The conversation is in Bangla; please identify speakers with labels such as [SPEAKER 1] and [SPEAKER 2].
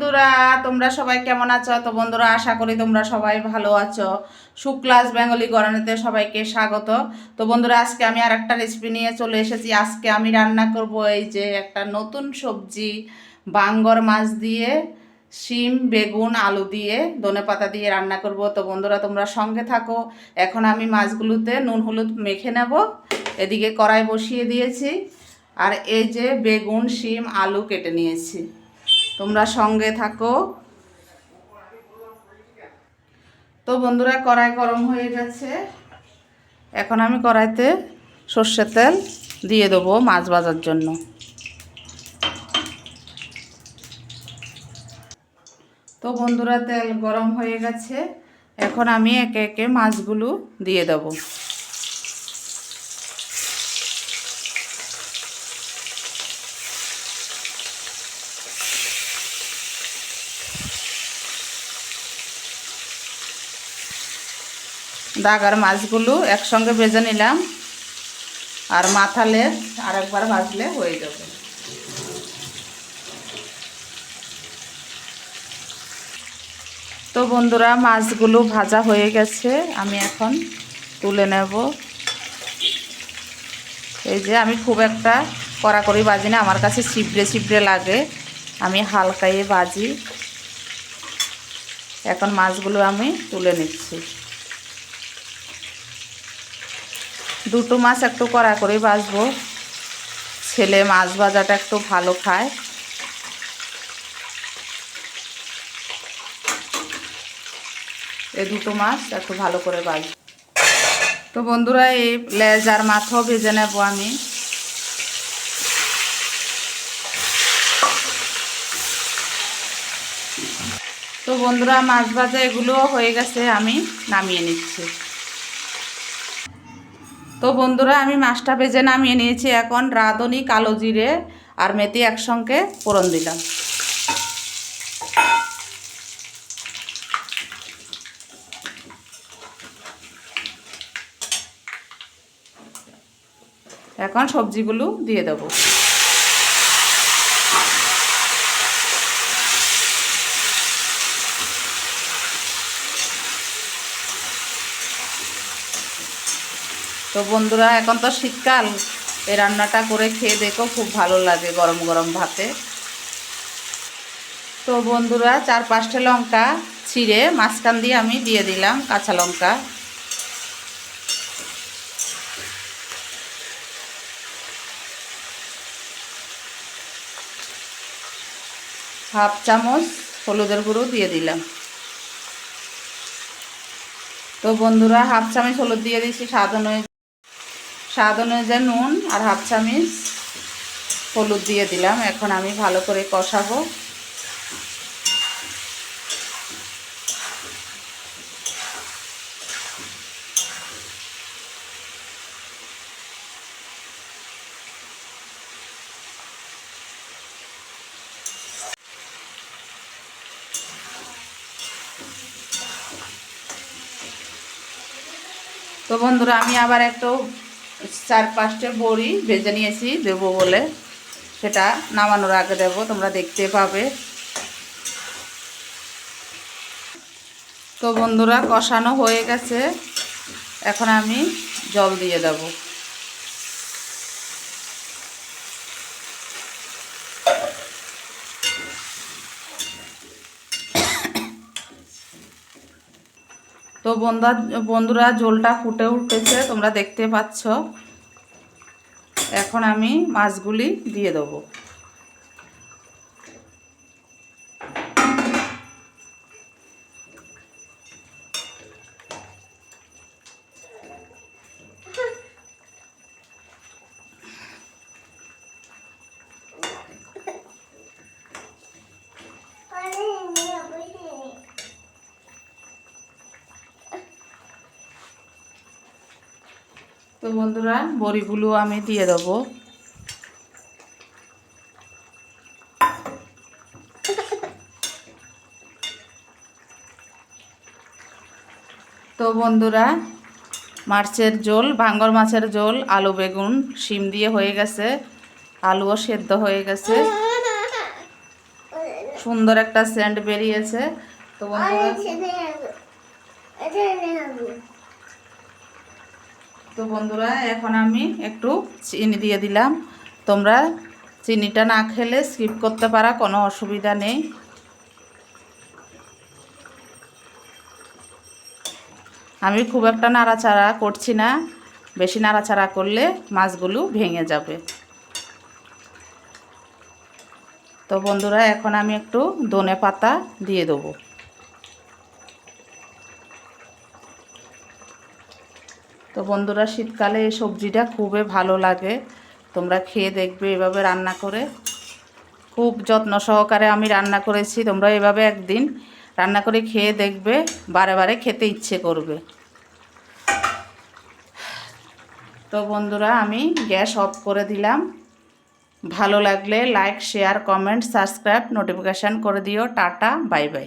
[SPEAKER 1] বন্ধুরা, তোমরা সবাই কেমন আছো? তো বন্ধুরা, আশা করি তোমরা সবাই ভালো আছো। শুক্লাস বেঙ্গলি গরনেতে সবাইকে স্বাগত। তো বন্ধুরা, আজকে আমি আর একটা রেসিপি নিয়ে চলে এসেছি। আজকে আমি রান্না করব এই যে একটা নতুন সবজি, বাঙ্গর মাছ দিয়ে, শিম, বেগুন, আলু দিয়ে, ধনে পাতা দিয়ে রান্না করব। তো বন্ধুরা, তোমরা সঙ্গে থাকো। এখন আমি মাছগুলোতে নুন হলুদ মেখে নেব। এদিকে কড়াই বসিয়ে দিয়েছি। আর এই যে বেগুন, শিম, আলু কেটে নিয়েছি। তোমরা সঙ্গে থাকো। তো বন্ধুরা, কড়াই গরম হয়ে গেছে। এখন আমি কড়াইতে সর্ষের তেল দিয়ে দেবো মাছ ভাজার জন্য। তো বন্ধুরা, তেল গরম হয়ে গেছে। এখন আমি একে একে মাছগুলো দিয়ে দেবো। দাগার মাছগুলো একসঙ্গে ভেজে নিলাম। আর মাথালে আরেকবার ভাজলে হয়ে যাবে। তো বন্ধুরা, মাছগুলো ভাজা হয়ে গেছে। আমি এখন তুলে নেব। এই যে আমি খুব একটা কড়াকড়ি বাজি না, আমার কাছে চিবড়ে চিবড়ে লাগে। আমি হালকাই বাজি। এখন মাছগুলো আমি তুলে নিচ্ছি। দুটো মাছ একটু কড়া করে বাজবো ছেলে মাছ ভাজাটা একটু ভালো খায়। এই দুটো মাছ একটু ভালো করে বাজবো তো বন্ধুরা, এই লেজ আর মাথাও ভেজে নেব আমি। তো বন্ধুরা, মাছ ভাজা এগুলোও হয়ে গেছে, আমি নামিয়ে নিচ্ছি। তো বন্ধুরা, আমি মাছটা ভেজে নামিয়ে নিয়েছি এখন রাঁধুনি, কালো জিরে আর মেথি একসঙ্গে ফোড়ন দিলাম। এখন সবজিগুলো দিয়ে দেবো। তো বন্ধুরা, এখন তো শীতকাল। এই রান্নাটা করে খেয়ে দেখো, খুব ভালো লাগে গরম গরম ভাতে। তো বন্ধুরা চার পাঁচটা লঙ্কা ছিঁড়ে মাঝখান দিয়ে আমি দিয়ে দিলাম কাঁচা লঙ্কা। হাফ চামচ হলুদের গুঁড়ো দিয়ে দিলাম। তো বন্ধুরা, হাফ চামচ হলুদ দিয়ে দিয়েছি অনুযায়ী স্বাদ অনুযায়ী নুন আর হাফ চামচ হলুদ দিয়ে দিলাম। এখন আমি ভালো করে কষাবো। তো বন্ধুরা, আমি আবার একটু চার পাঁচটা বড়ি ভেজে নিয়েছি, দেবো বলে। সেটা নামানোর আগে দেব, তোমরা দেখতে পাবে। তো বন্ধুরা, কষানো হয়ে গেছে। এখন আমি জল দিয়ে দেব। তো বন্ধা বন্ধুরা জলটা ফুটে উঠেছে তোমরা দেখতে পাচ্ছ। এখন আমি মাছগুলি দিয়ে দেবো। তো বন্ধুরা, বড়িগুলো আমি দিয়ে দেবো। তো বন্ধুরা, মাছের ঝোল, ভাঙ্গর মাছের ঝোল, আলু বেগুন, শিম দিয়ে হয়ে গেছে। আলুও সেদ্ধ হয়ে গেছে। সুন্দর একটা সেন্ট বেরিয়েছে। তো বন্ধুরা তো বন্ধুরা, এখন আমি একটু চিনি দিয়ে দিলাম। তোমরা চিনিটা না খেলে স্কিপ করতে পারা, কোনো অসুবিধা নেই। আমি খুব একটা নাড়াচাড়া করছি না। বেশি নাড়াচাড়া করলে মাছগুলো ভেঙে যাবে। তো বন্ধুরা, এখন আমি একটু ধনে পাতা দিয়ে দেবো। তো বন্ধুরা, শীতকালে এই সবজিটা খুবই ভালো লাগে। তোমরা খেয়ে দেখবে এভাবে রান্না করে। খুব যত্ন সহকারে আমি রান্না করেছি, তোমরা এভাবে একদিন রান্না করে খেয়ে দেখবে, বারে বারে খেতে ইচ্ছে করবে। তো বন্ধুরা, আমি গ্যাস অফ করে দিলাম। ভালো লাগলে like, share, comment, subscribe, notification করে দিও। Tata, bye bye.